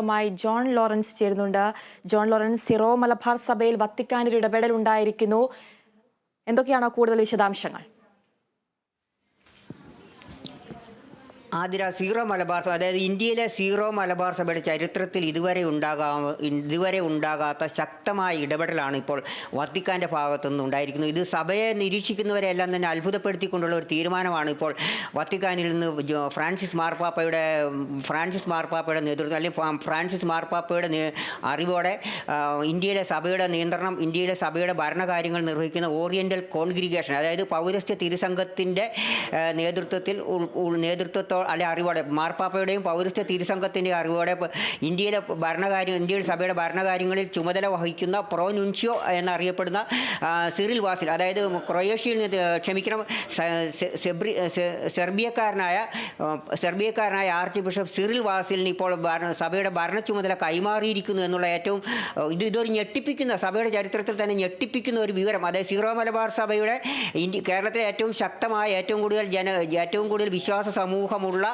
മായി ജോൺ ലോറൻസ് ചേരുന്നുണ്ട്. John Lawrence Syro Malabar സഭയിൽ വത്തിക്കാനൊരു ഇടപെടൽ ഉണ്ടായിരിക്കുന്നു എന്തൊക്കെയാണോ കൂടുതൽ വിശദാംശങ്ങൾ? ആതിര സീറോ മലബാർ സഭ അതായത് ഇന്ത്യയിലെ സീറോ മലബാർ സഭയുടെ ചരിത്രത്തിൽ ഇതുവരെ ഉണ്ടാകാ ഇതുവരെ ഉണ്ടാകാത്ത ശക്തമായ ഇടപെടലാണ് ഇപ്പോൾ വത്തിക്കാന്റെ ഭാഗത്തുനിന്ന് ഉണ്ടായിരിക്കുന്നത്. ഇത് സഭയെ നിരീക്ഷിക്കുന്നവരെല്ലാം തന്നെ അത്ഭുതപ്പെടുത്തിക്കൊണ്ടുള്ള ഒരു തീരുമാനമാണ് ഇപ്പോൾ വത്തിക്കാനിൽ നിന്ന് ഫ്രാൻസിസ് മാർപ്പാപ്പയുടെ ഫ്രാൻസിസ് മാർപ്പാപ്പയുടെ നേതൃത്വം അല്ലെങ്കിൽ ഫ്രാൻസിസ് മാർപ്പാപ്പയുടെ അറിവോടെ ഇന്ത്യയിലെ സഭയുടെ നിയന്ത്രണം ഇന്ത്യയിലെ സഭയുടെ ഭരണകാര്യങ്ങൾ നിർവഹിക്കുന്ന ഓറിയന്റൽ കോൺഗ്രിഗേഷൻ അതായത് പൗരസ്ത്യ തിരുസംഘത്തിന്റെ നേതൃത്വത്തിൽ നേതൃത്വത്തോ അല്ലെ അറിവോടെ മാർപ്പാപ്പയുടെയും പൗരസ്ത്യ തിരുസംഘത്തിന്റെ അറിവോടെ ഇന്ത്യയിലെ ഭരണകാര്യം ഇന്ത്യയിലെ സഭയുടെ ഭരണകാര്യങ്ങളിൽ ചുമതല വഹിക്കുന്ന പ്രോനുൻഷ്യോ എന്നറിയപ്പെടുന്ന സിറിൽ വാസിൽ അതായത് ക്രൊയേഷ്യയിൽ നിന്ന് ക്ഷമിക്കണം സെബ്രി സെർബിയക്കാരനായ സെർബിയക്കാരനായ ആർച്ച് ബിഷപ്പ് സിറിൽ വാസിലിന് ഇപ്പോൾ സഭയുടെ ഭരണ ചുമതല കൈമാറിയിരിക്കുന്നു എന്നുള്ള ഏറ്റവും ഇത് ഇതൊരു ഞെട്ടിപ്പിക്കുന്ന സഭയുടെ ചരിത്രത്തിൽ തന്നെ ഞെട്ടിപ്പിക്കുന്ന ഒരു വിവരം. അതായത് സീറോ മലബാർ സഭയുടെ ഇന്ത്യ കേരളത്തിലെ ഏറ്റവും ശക്തമായ ഏറ്റവും കൂടുതൽ ജന ഏറ്റവും കൂടുതൽ വിശ്വാസ സമൂഹമുള്ള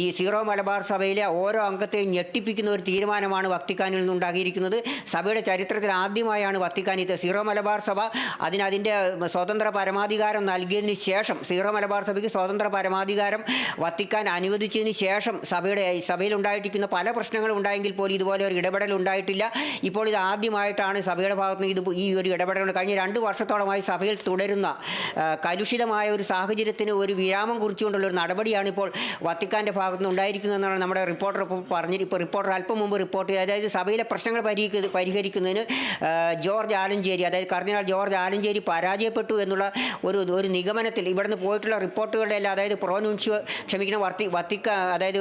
ഈ സീറോ മലബാർ സഭയിലെ ഓരോ അംഗത്തെയും ഞെട്ടിപ്പിക്കുന്ന ഒരു തീരുമാനമാണ് വത്തിക്കാനിൽ നിന്നുണ്ടാക്കിയിരിക്കുന്നത് സഭയുടെ ചരിത്രത്തിൽ ആദ്യമായാണ് വത്തിക്കാൻ ഇത് സീറോ മലബാർ സഭ. അതിന് അതിന്റെ സ്വതന്ത്ര പരമാധികാരം നൽകിയതിന് ശേഷം സീറോ മലബാർ സഭയ്ക്ക് സ്വതന്ത്ര പരമാധികാരം വത്തിക്കാൻ അനുവദിച്ചതിന് ശേഷം സഭയുടെ സഭയിൽ ഉണ്ടായിട്ടിരിക്കുന്ന പല പ്രശ്നങ്ങളും ഉണ്ടായെങ്കിൽ പോലും ഇതുപോലെ ഒരു ഇടപെടൽ ഉണ്ടായിട്ടില്ല. ഇപ്പോൾ ഇത് ആദ്യമായിട്ടാണ് സഭയുടെ ഭാഗത്ത് നിന്ന് ഇത് ഈ ഒരു ഇടപെടൽ കഴിഞ്ഞ രണ്ട് വർഷത്തോളമായി സഭയിൽ തുടരുന്ന കലുഷിതമായ ഒരു സാഹചര്യത്തിന് ഒരു വിരാമം കുറിച്ചുകൊണ്ടുള്ള ഒരു നടപടിയാണ് ഇപ്പോൾ വത്തിക്കാന്റെ ഭാഗത്തുനിന്ന് ഉണ്ടായിരിക്കുന്നതെന്നാണ് നമ്മുടെ റിപ്പോർട്ടർ പറഞ്ഞത് ഇപ്പോൾ റിപ്പോർട്ടർ അല്പം മുമ്പ് റിപ്പോർട്ട് ചെയ്ത്. അതായത് സഭയിലെ പ്രശ്നങ്ങൾ പരിഹരിക്ക പരിഹരിക്കുന്നതിന് ജോർജ് ആലഞ്ചേരി അതായത് കർദിനാൾ ജോർജ് ആലഞ്ചേരി പരാജയപ്പെട്ടു എന്നുള്ള ഒരു ഒരു നിഗമനത്തിൽ ഇവിടുന്ന് പോയിട്ടുള്ള റിപ്പോർട്ടുകളുടെ എല്ലാം അതായത് പ്രോനുൻഷ്യോ ക്ഷമിക്കണം വർത്തി വത്തിക്ക അതായത്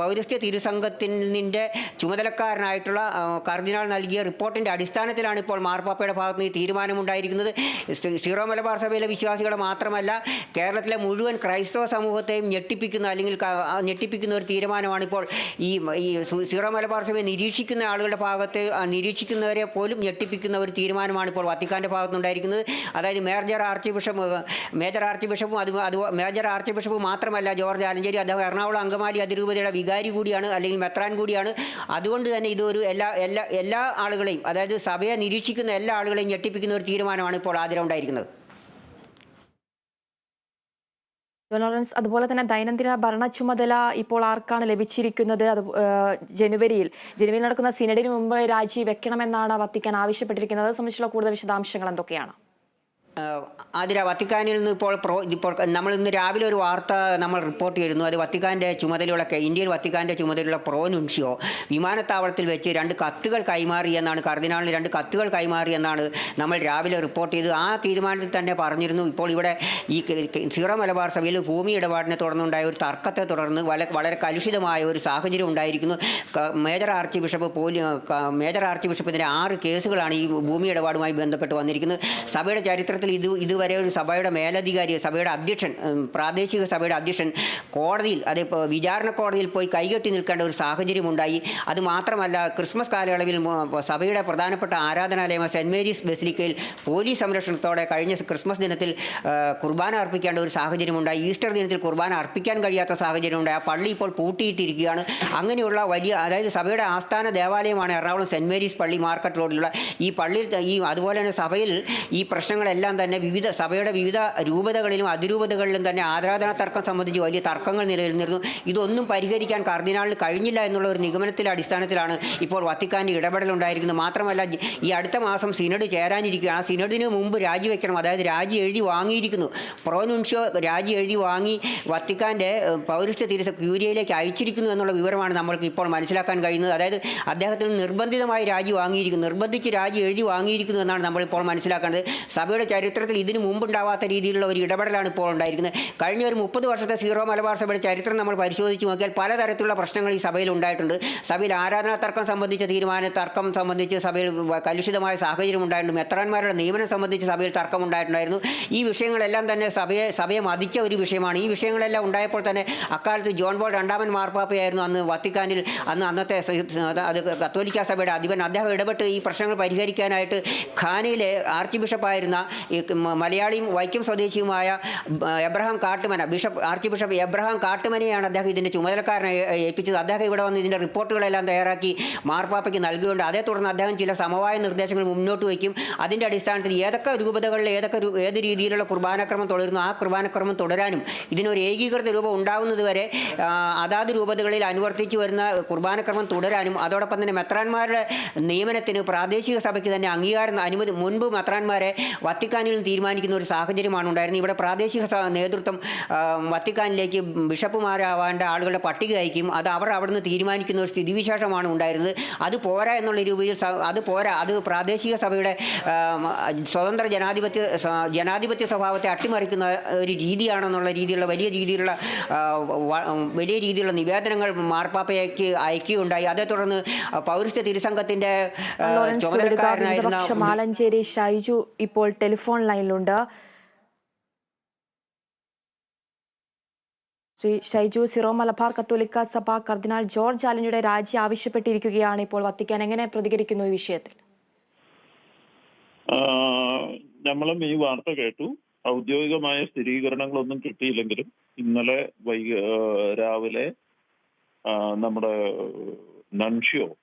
പൗരസ്ത്യ തിരുസംഘത്തിന്റെ ചുമതലക്കാരനായിട്ടുള്ള കർദിനാൾ നൽകിയ റിപ്പോർട്ടിന്റെ അടിസ്ഥാനത്തിലാണ് ഇപ്പോൾ മാർപ്പാപ്പയുടെ ഭാഗത്ത് നിന്ന് ഈ തീരുമാനമുണ്ടായിരിക്കുന്നത്. സീറോ മലബാർ സഭയിലെ വിശ്വാസികളെ മാത്രമല്ല കേരളത്തിലെ മുഴുവൻ ക്രൈസ്തവ സമൂഹത്തെയും ഞെട്ടിപ്പിക്കുന്ന അല്ലെങ്കിൽ ഞെട്ടിപ്പിക്കുന്ന ഒരു തീരുമാനമാണ് ഇപ്പോൾ ഈ ഈ സീറോ മലബാർ സഭയെ നിരീക്ഷിക്കുന്ന ആളുകളുടെ ഭാഗത്ത് നിരീക്ഷിക്കുന്നവരെ പോലും ഞെട്ടിപ്പിക്കുന്ന ഒരു തീരുമാനമാണ് ഇപ്പോൾ വത്തിക്കാന്റെ ഭാഗത്തുണ്ടായിരിക്കുന്നത് അതായത് major archbishop major arch ബിഷപ്പും അത് അത് മേജർ ആർച്ച് ബിഷപ്പ് മാത്രമല്ല ജോർജ് ആലഞ്ചേരി അദ്ദേഹം എറണാകുളം അങ്കമാലി അതിരൂപതയുടെ വികാരി കൂടിയാണ് അല്ലെങ്കിൽ മെത്രാൻ കൂടിയാണ്. അതുകൊണ്ട് തന്നെ ഇതൊരു എല്ലാ എല്ലാ എല്ലാ ആളുകളെയും അതായത് സഭയെ നിരീക്ഷിക്കുന്ന എല്ലാ ആളുകളെയും ഞെട്ടിപ്പിക്കുന്ന ഒരു തീരുമാനമാണ് ഇപ്പോൾ ആദ്യം ഉണ്ടായിരിക്കുന്നത് ജോൺ ലോറൻസ് അതുപോലെ തന്നെ ദൈനംദിന ഭരണ ചുമതല ഇപ്പോൾ ആർക്കാണ് ലഭിച്ചിരിക്കുന്നത്? അത് ജനുവരിയിൽ ജനുവരിയിൽ നടക്കുന്ന സിനഡിന് മുമ്പ് രാജി വെക്കണമെന്നാണ് വത്തിക്കാൻ ആവശ്യപ്പെട്ടിരിക്കുന്നത്. സംബന്ധിച്ചുള്ള കൂടുതൽ വിശദാംശങ്ങൾ എന്തൊക്കെയാണ്? ആതിര വത്തിക്കാനിൽ നിന്ന് ഇപ്പോൾ പ്രോ ഇപ്പോൾ നമ്മൾ ഇന്ന് രാവിലെ ഒരു വാർത്ത നമ്മൾ റിപ്പോർട്ട് ചെയ്തിരുന്നു അത് വത്തിക്കാന്റെ ചുമതലയുള്ള ഇന്ത്യയിൽ വത്തിക്കാന്റെ ചുമതലയുള്ള പ്രോ നുൻഷിയോ വിമാനത്താവളത്തിൽ വെച്ച് രണ്ട് കത്തുകൾ കൈമാറി എന്നാണ് കർദിനാളിന് രണ്ട് കത്തുകൾ കൈമാറി എന്നാണ് നമ്മൾ രാവിലെ റിപ്പോർട്ട് ചെയ്ത് ആ തീരുമാനത്തിൽ തന്നെ പറഞ്ഞിരുന്നു ഇപ്പോൾ ഇവിടെ ഈ സീറോ മലബാർ സഭയിൽ ഭൂമി ഇടപാടിനെ തുടർന്നുണ്ടായ ഒരു തർക്കത്തെ തുടർന്ന് വളരെ കലുഷിതമായ ഒരു സാഹചര്യം ഉണ്ടായിരിക്കുന്നു. മേജർ ആർച്ച് ബിഷപ്പ് പോലി മേജർ ആർച്ച് ബിഷപ്പിന്റെ ആറ് കേസുകളാണ് ഈ ഭൂമി ഇടപാടുമായി ബന്ധപ്പെട്ട് വന്നിരിക്കുന്നത്. സഭയുടെ ചരിത്രത്തിൽ ഇത് ഇതുവരെ ഒരു സഭയുടെ മേലധികാരി സഭയുടെ അധ്യക്ഷൻ പ്രാദേശിക സഭയുടെ അധ്യക്ഷൻ കോടതിയിൽ അത് വിചാരണ കോടതിയിൽ പോയി കൈകെട്ടി നിൽക്കേണ്ട ഒരു സാഹചര്യം ഉണ്ടായി അത് മാത്രമല്ല ക്രിസ്മസ് കാലയളവിൽ സഭയുടെ പ്രധാനപ്പെട്ട ആരാധനാലയമായ സെന്റ് മേരീസ് ബെസിലിക്കയിൽ പോലീസ് സംരക്ഷണത്തോടെ കഴിഞ്ഞ ക്രിസ്മസ് ദിനത്തിൽ കുർബാന അർപ്പിക്കേണ്ട ഒരു സാഹചര്യം ഉണ്ടായി ഈസ്റ്റർ ദിനത്തിൽ കുർബാന അർപ്പിക്കാൻ കഴിയാത്ത സാഹചര്യം ഉണ്ടായി ആ പള്ളി ഇപ്പോൾ പൂട്ടിയിട്ടിരിക്കുകയാണ്. അങ്ങനെയുള്ള വലിയ അതായത് സഭയുടെ ആസ്ഥാന ദേവാലയമാണ് എറണാകുളം സെന്റ് മേരീസ് പള്ളി മാർക്കറ്റ് റോഡിലുള്ള ഈ പള്ളിയിൽ ഈ അതുപോലെ തന്നെ സഭയിൽ ഈ പ്രശ്നങ്ങളെല്ലാം തന്നെ വിവിധ സഭയുടെ വിവിധ രൂപതകളിലും അതിരൂപതകളിലും തന്നെ ആരാധനാ തർക്കം സംബന്ധിച്ച് വലിയ തർക്കങ്ങൾ നിലനിന്നിരുന്നു. ഇതൊന്നും പരിഹരിക്കാൻ കർദിനാളിന് കഴിഞ്ഞില്ല എന്നുള്ള ഒരു നിഗമനത്തിലെ അടിസ്ഥാനത്തിലാണ് ഇപ്പോൾ വത്തിക്കാന്റെ ഇടപെടൽ ഉണ്ടായിരിക്കുന്നത്. മാത്രമല്ല ഈ അടുത്ത മാസം സിനഡ് ചേരാനിരിക്കുകയാണ്. ആ സിനഡിന് മുമ്പ് രാജിവെക്കണം അതായത് രാജി എഴുതി വാങ്ങിയിരിക്കുന്നു. പ്രോനുൻഷ്യോ രാജി എഴുതി വാങ്ങി വത്തിക്കാന്റെ പൗരസ്ത്യ തിരിച്ച ക്യൂരിയയിലേക്ക് അയച്ചിരിക്കുന്നു എന്നുള്ള വിവരമാണ് നമ്മൾക്ക് ഇപ്പോൾ മനസ്സിലാക്കാൻ കഴിയുന്നത്. അതായത് അദ്ദേഹത്തിന് നിർബന്ധിതമായി രാജി വാങ്ങിയിരിക്കുന്നു. നിർബന്ധിച്ച് രാജി എഴുതി വാങ്ങിയിരിക്കുന്നു എന്നാണ് നമ്മളിപ്പോൾ മനസ്സിലാക്കേണ്ടത്. സഭയുടെ ചരിത്രത്തിൽ ഇതിനു മുമ്പുണ്ടാവാത്ത രീതിയിലുള്ള ഒരു ഇടപെടലാണ് ഇപ്പോൾ ഉണ്ടായിരിക്കുന്നത്. കഴിഞ്ഞ ഒരു മുപ്പത് വർഷത്തെ സീറോ മലബാർ സഭയുടെ ചരിത്രം നമ്മൾ പരിശോധിച്ച് നോക്കിയാൽ പലതരത്തിലുള്ള പ്രശ്നങ്ങൾ ഈ സഭയിൽ ഉണ്ടായിട്ടുണ്ട്. സഭയിൽ ആരാധനാ തർക്കം സംബന്ധിച്ച തീരുമാന തർക്കം സംബന്ധിച്ച് സഭയിൽ കലുഷിതമായ സാഹചര്യം ഉണ്ടായിട്ടുണ്ട്. മെത്രാന്മാരുടെ നിയമനം സംബന്ധിച്ച് സഭയിൽ തർക്കം ഉണ്ടായിട്ടുണ്ടായിരുന്നു. ഈ വിഷയങ്ങളെല്ലാം തന്നെ സഭയെ സഭയെ മതിച്ച ഒരു വിഷയമാണ്. ഈ വിഷയങ്ങളെല്ലാം ഉണ്ടായപ്പോൾ തന്നെ അക്കാലത്ത് ജോൺ ബോൾ രണ്ടാമൻ മാർപ്പാപ്പയായിരുന്നു അന്ന് വത്തിക്കാനിൽ അന്ന് അന്നത്തെ അത് കത്തോലിക്ക സഭയുടെ അധിപൻ. അദ്ദേഹം ഇടപെട്ട് ഈ പ്രശ്നങ്ങൾ പരിഹരിക്കാനായിട്ട് ഖാനയിലെ ആർച്ച് ബിഷപ്പായിരുന്ന മലയാളിയും വൈക്കം സ്വദേശിയുമായ Abraham Kattumana bishop archbishop Abraham കാട്ടുമനയാണ് അദ്ദേഹം ഇതിന്റെ ചുമതലക്കാരനെ ഏൽപ്പിച്ചത്. അദ്ദേഹം ഇവിടെ വന്ന് ഇതിന്റെ റിപ്പോർട്ടുകളെല്ലാം തയ്യാറാക്കി മാർപ്പാപ്പയ്ക്ക് നൽകുകയുണ്ട്. അതേ തുടർന്ന് അദ്ദേഹം ചില സമവായ നിർദ്ദേശങ്ങൾ മുന്നോട്ട് വയ്ക്കും. അതിന്റെ അടിസ്ഥാനത്തിൽ ഏതൊക്കെ രൂപതകളിൽ ഏതൊക്കെ ഏത് രീതിയിലുള്ള കുർബാനക്രമം തുടരുന്നു ആ കുർബാനക്രമം തുടരാനും ഇതിനൊരു ഏകീകൃത രൂപം ഉണ്ടാകുന്നതുവരെ അതാത് രൂപതകളിൽ അനുവർത്തിച്ചു വരുന്ന കുർബാനക്രമം തുടരാനും അതോടൊപ്പം തന്നെ മെത്രാന്മാരുടെ നിയമനത്തിന് പ്രാദേശിക സഭയ്ക്ക് തന്നെ അംഗീകാരം അനുമതി മുൻപ് മെത്രാന്മാരെ വത്തിക്കാനിൽ തീരുമാനിക്കുന്ന ഒരു സാഹചര്യമാണ് ഉണ്ടായിരുന്നത്. ഇവിടെ പ്രാദേശിക നേതൃത്വം വത്തിക്കാനിലേക്ക് ബിഷപ്പുമാരാവേണ്ട ആളുകളുടെ പട്ടിക അയക്കും. അത് അവർ അവിടുന്ന് തീരുമാനിക്കുന്ന ഒരു സ്ഥിതിവിശേഷമാണ് ഉണ്ടായിരുന്നത്. അത് പോരാ എന്നുള്ള രൂപയിൽ അത് പോരാ അത് പ്രാദേശിക സഭയുടെ സ്വതന്ത്ര ജനാധിപത്യ ജനാധിപത്യ സ്വഭാവത്തെ അട്ടിമറിക്കുന്ന ഒരു രീതിയാണെന്നുള്ള രീതിയിലുള്ള വലിയ രീതിയിലുള്ള വലിയ രീതിയിലുള്ള നിവേദനങ്ങൾ മാർപ്പാപ്പയ്ക്ക് അയക്കുകയുണ്ടായി. അതേ തുടർന്ന് പൗരസ്ത്യ തിരുസംഘത്തിന്റെ ചുമതലക്കാരനായിരുന്ന മാലഞ്ചേരി ഷൈജു ഇപ്പോൾ ടെലിഫോൺ ലൈനിലുണ്ട് ശ്രീ ഷൈജു സിറോ മലബാർ കത്തോലിക്ക സഭ കർദിനാൾ ജോർജ് ആലഞ്ചിയുടെ രാജി ആവശ്യപ്പെട്ടിരിക്കുകയാണ് ഇപ്പോൾ വത്തിക്കാൻ. എങ്ങനെ പ്രതികരിക്കുന്നു ഈ വിഷയത്തിൽ? നമ്മളും ഈ വാർത്ത കേട്ടു. ഔദ്യോഗികമായ സ്ഥിരീകരണങ്ങളൊന്നും കിട്ടിയില്ലെങ്കിലും ഇന്നലെ വൈകി രാവിലെ നമ്മുടെ നൻഷ്യോ